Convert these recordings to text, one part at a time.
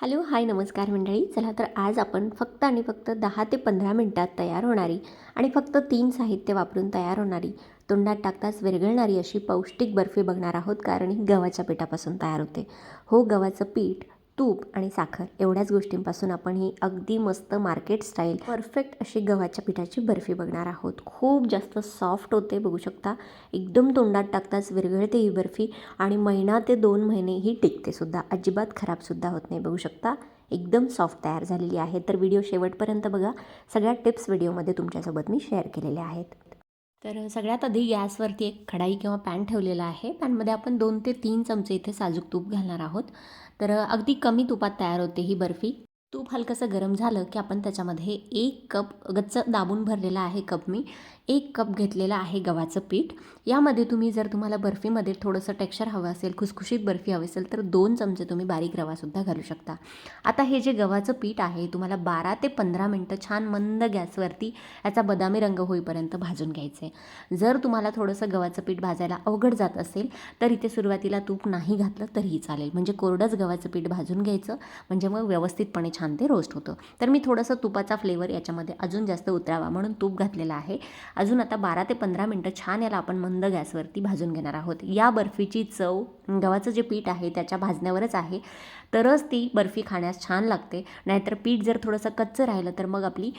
Hello hi नमस्कार मंडळी. चला तर आज आपण फक्त आणि फक्त दहा ते पंधरा मिनटात तयार होणारी आणि फक्त तीन साहित्य वापरून तयार होणारी तोंडात टाकताच विरघळणारी अशी पौष्टिक बर्फी बघणार आहोत कारण ही गव्हाच्या पिठापासून तयार होते. हो गव्हाचं पीठ तूप आणि साखर एवढ्याच गोष्टींपासून आपण ही अगदी मस्त मार्केट स्टाईल परफेक्ट अशी गव्हाच्या पिठाची बर्फी बघणार आहोत. खूप जास्त सॉफ्ट होते बघू शकता. एकदम तोंडात टाकताच विरघळते ही बर्फी आणि महिना ते दोन महिने ही टिकते सुद्धा. अजिबात खराबसुद्धा होत नाही बघू शकता. एकदम सॉफ्ट तयार झालेली आहे. तर व्हिडिओ शेवटपर्यंत बघा. सगळ्या टिप्स व्हिडिओमध्ये तुमच्यासोबत मी शेअर केलेल्या आहेत. तर सगळ्यात आधी गॅसवरती एक कढाई किंवा पॅन ठेवलेला आहे. पॅनमध्ये आपण दोन ते तीन चमचे इथे साजूक तूप घालणार आहोत. तर अगदी कमी तुपात तयार होते ही बर्फी. तूप हलकंसं गरम झालं की आपण त्याच्यामध्ये एक कप गच्च दाबून भरलेला आहे कप मी एक कप घेतलेला आहे गव्हाचं पीठ. यामध्ये तुम्ही जर तुम्हाला बर्फीमध्ये थोडंसं टेक्स्चर हवं असेल खुसखुशीत बर्फी हवी असेल तर दोन चमचे तुम्ही बारीक रवासुद्धा घालू शकता. आता हे जे गव्हाचं पीठ आहे तुम्हाला बारा ते पंधरा मिनटं छान मंद गॅसवरती याचा बदामी रंग होईपर्यंत भाजून घ्यायचं. आहे जर तुम्हाला थोडंसं गव्हाचं पीठ भाजायला अवघड जात असेल तर इथे सुरुवातीला तूप नाही घातलं तरीही चालेल. म्हणजे कोरडंच गव्हाचं पीठ भाजून घ्यायचं. म्हणजे मग व्यवस्थितपणे छान ते रोस्ट होतं. तर मी थोडंसं तुपाचा फ्लेवर याच्यामध्ये अजून जास्त उतरावा म्हणून तूप घातलेलं आहे. अजून आता बारा ते पंधरा मिनटं छान याला आपण मंद गॅसवरती भाजून घेणार आहोत. या बर्फीची चव गव्हाचं जे पीठ आहे त्याच्या भाजण्यावरच आहे. तरच ती बर्फी खाण्यास छान लागते. नाहीतर पीठ जर थोडंसं कच्चं राहिलं तर मग आपली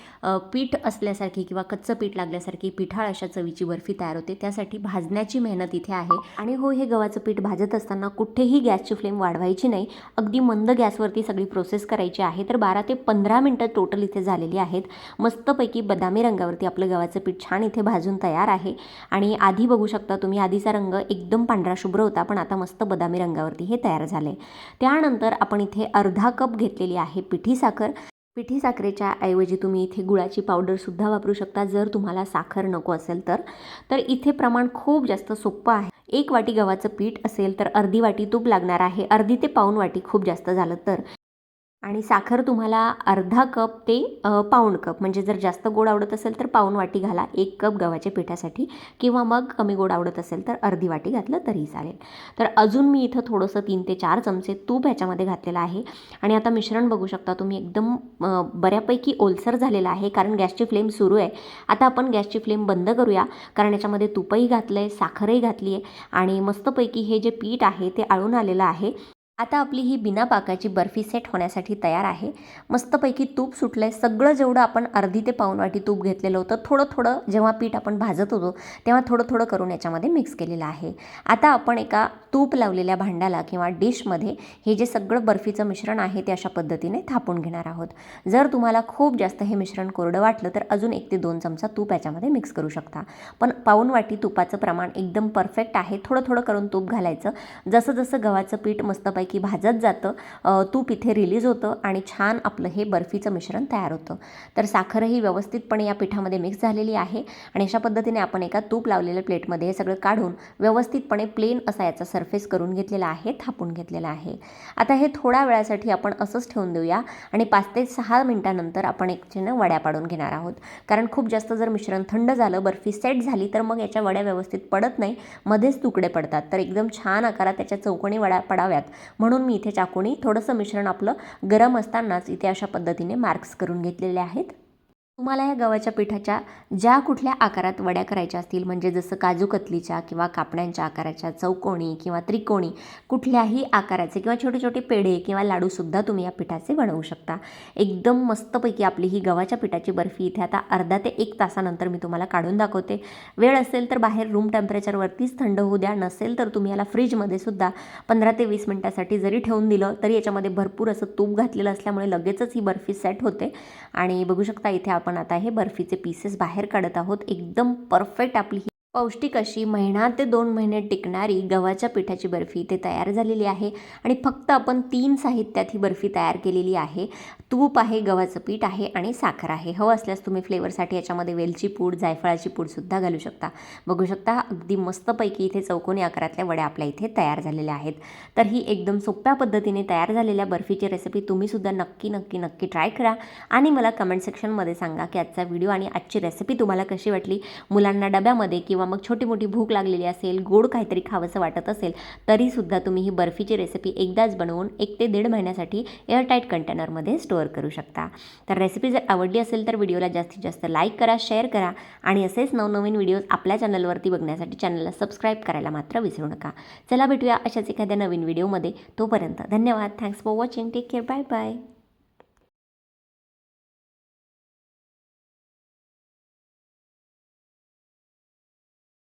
पीठ असल्यासारखी किंवा कच्चं पीठ लागल्यासारखी पिठाळ अशा चवीची बर्फी तयार होते. त्यासाठी भाजण्याची मेहनत इथे आहे. आणि हो हे गव्हाचं पीठ भाजत असताना कुठेही गॅसची फ्लेम वाढवायची नाही. अगदी मंद गॅसवरती सगळी प्रोसेस करायची आहे. तर बारा ते पंधरा मिनटं टोटल इथे झालेली आहेत. मस्तपैकी बदामी रंगावरती आपलं गव्हाचं पीठ छान इथे भाजून तयार आहे. आणि आधी बघू शकता तुम्ही आधीचा रंग एकदम पांढरा शुभ्र होता पण आता मस्त बदामी रंगावरती हे तयार झाले त्यानंतर आपण इथे अर्धा कप घेतलेली आहे पिठी साखर. पिठी साखरेच्या ऐवजी तुम्ही इथे गुळाची पावडरसुद्धा वापरू शकता जर तुम्हाला साखर नको असेल तर. तर इथे प्रमाण खूप जास्त सोपं आहे. एक वाटी गव्हाचं पीठ असेल तर अर्धी वाटी तूप लागणार आहे. अर्धी ते पाऊन वाटी खूप जास्त झालं तर. आणि साखर तुम्हाला अर्धा कप ते पाऊण कप म्हणजे जर जास्त गोड आवडत असेल तर पाऊण वाटी घाला एक कप गव्हाच्या पिठासाठी किंवा मग कमी गोड आवडत असेल तर अर्धी वाटी घातलं तरी चालेल. तर अजून मी इथं थोडंसं तीन ते चार चमचे तूप ह्याच्यामध्ये घातलेलं आहे. आणि आता मिश्रण बघू शकता तुम्ही एकदम बऱ्यापैकी ओलसर झालेलं आहे कारण गॅसची फ्लेम सुरू आहे. आता आपण गॅसची फ्लेम बंद करूया कारण याच्यामध्ये तुपही घातलं आहे साखरही घातली आहे आणि मस्तपैकी हे जे पीठ आहे ते आळून आलेलं आहे. आता आपली ही बिना पाकाची बर्फी सेट होण्यासाठी तयार आहे. मस्तपैकी तूप सुटलं आहे सगळं जेवढं आपण अर्धी ते पाऊण वाटी तूप घेतलेलं होतं थोडं थोडं जेव्हा पीठ आपण भाजत होतो तेव्हा थोडं थोडं करून याच्यामध्ये मिक्स केलेलं आहे. आता आपण एका तूप लावलेल्या भांड्याला किंवा डिशमध्ये हे जे सगळं बर्फीचं मिश्रण आहे ते अशा पद्धतीने थापून घेणार आहोत. जर तुम्हाला खूप जास्त हे मिश्रण कोरडं वाटलं तर अजून एक ते दोन चमचा तूप याच्यामध्ये मिक्स करू शकता. पण पाऊण वाटी तुपाचं प्रमाण एकदम परफेक्ट आहे. थोडं थोडं करून तूप घालायचं. जसं जसं गव्हाचं पीठ मस्तपैकी भाजत जातं. तूप इथे रिलीज होतं आणि छान आपलं हे बर्फीचं मिश्रण तयार होतं. तर साखरही व्यवस्थितपणे या पिठामध्ये मिक्स झालेली आहे आणि अशा पद्धतीने आपण एका तूप लावलेल्या प्लेटमध्ये हे सगळं काढून व्यवस्थितपणे प्लेन असा याचा सरफेस करून घेतलेला आहे थापून घेतलेला आहे. आता हे थोड्या वेळासाठी आपण असंच ठेवून देऊया आणि पाच ते सहा मिनिटानंतर आपण एक चिन्ह वड्या पाडून घेणार आहोत. कारण खूप जास्त जर मिश्रण थंड झालं बर्फी सेट झाली तर मग याच्या वड्या व्यवस्थित पडत नाही. मध्येच तुकडे पडतात. तर एकदम छान आकारात त्याच्या चौकणी वड्या पडाव्यात. म्हणून मी इथे चाकूनी थोडंसं मिश्रण आपलं गरम असतानाच इथे अशा पद्धतीने मार्क्स करून घेतलेले आहेत. तुम्हाला या गव्हाच्या पिठाच्या ज्या कुठल्या आकारात वड्या करायच्या असतील म्हणजे जसं काजू कतलीच्या किंवा कापण्यांच्या आकाराच्या चौकोनी किंवा त्रिकोणी कुठल्याही आकाराचे किंवा छोटे छोटे पेढे किंवा लाडूसुद्धा तुम्ही या पिठाचे बनवू शकता. एकदम मस्तपैकी आपली ही गव्हाच्या पिठाची बर्फी इथे आता अर्धा ते एक तासानंतर मी तुम्हाला काढून दाखवते. वेळ असेल तर बाहेर रूम टेम्परेचरवरतीच थंड होऊ द्या नसेल तर तुम्ही याला फ्रीजमध्ये सुद्धा पंधरा ते वीस मिनटासाठी जरी ठेवून दिलं तरी याच्यामध्ये भरपूर असं तूप घातलेलं असल्यामुळे लगेचच ही बर्फी सेट होते. आणि बघू शकता इथे आपण आता हे बर्फीचे पीसेस बाहेर काढत आहोत. एकदम परफेक्ट आपली ही पौष्टिक अशी महिना ते दोन महिने टिकणारी गव्हाच्या पिठाची बर्फी इथे तयार झालेली आहे. आणि फक्त आपण तीन साहित्यात ही बर्फी तयार केलेली आहे. तूप आहे गव्हाचं पीठ आहे आणि साखर आहे. हवं असल्यास तुम्ही फ्लेवरसाठी याच्यामध्ये वेलची पूड जायफळाची पूडसुद्धा घालू शकता. बघू शकता अगदी मस्तपैकी इथे चौकोनी आकारातल्या वड्या आपल्या इथे तयार झालेल्या आहेत. तर ही एकदम सोप्या पद्धतीने तयार झालेल्या बर्फीची रेसिपी तुम्हीसुद्धा नक्की नक्की नक्की ट्राय करा. आणि मला कमेंट सेक्शनमध्ये सांगा की आजचा व्हिडिओ आणि आजची रेसिपी तुम्हाला कशी वाटली? मुलांना डब्यामध्ये किंवा मग छोटी मोठी भूक लागलेली असेल गोड काहीतरी खावंसं वाटत असेल तरीसुद्धा तुम्ही ही बर्फीची रेसिपी एकदाच बनवून एक ते दीड महिन्यासाठी एअरटाईट कंटेनरमध्ये स्टोअर करू शकता. तर रेसिपी जर आवडली असेल तर व्हिडिओला जास्तीत जास्त लाईक करा शेअर करा आणि असेच नवनवीन व्हिडिओज आपल्या चॅनलवरती बघण्यासाठी चॅनलला सबस्क्राईब करायला मात्र विसरू नका. चला भेटूया अशाच एखाद्या नवीन व्हिडिओमध्ये तोपर्यंत धन्यवाद. Thanks for watching take care bye bye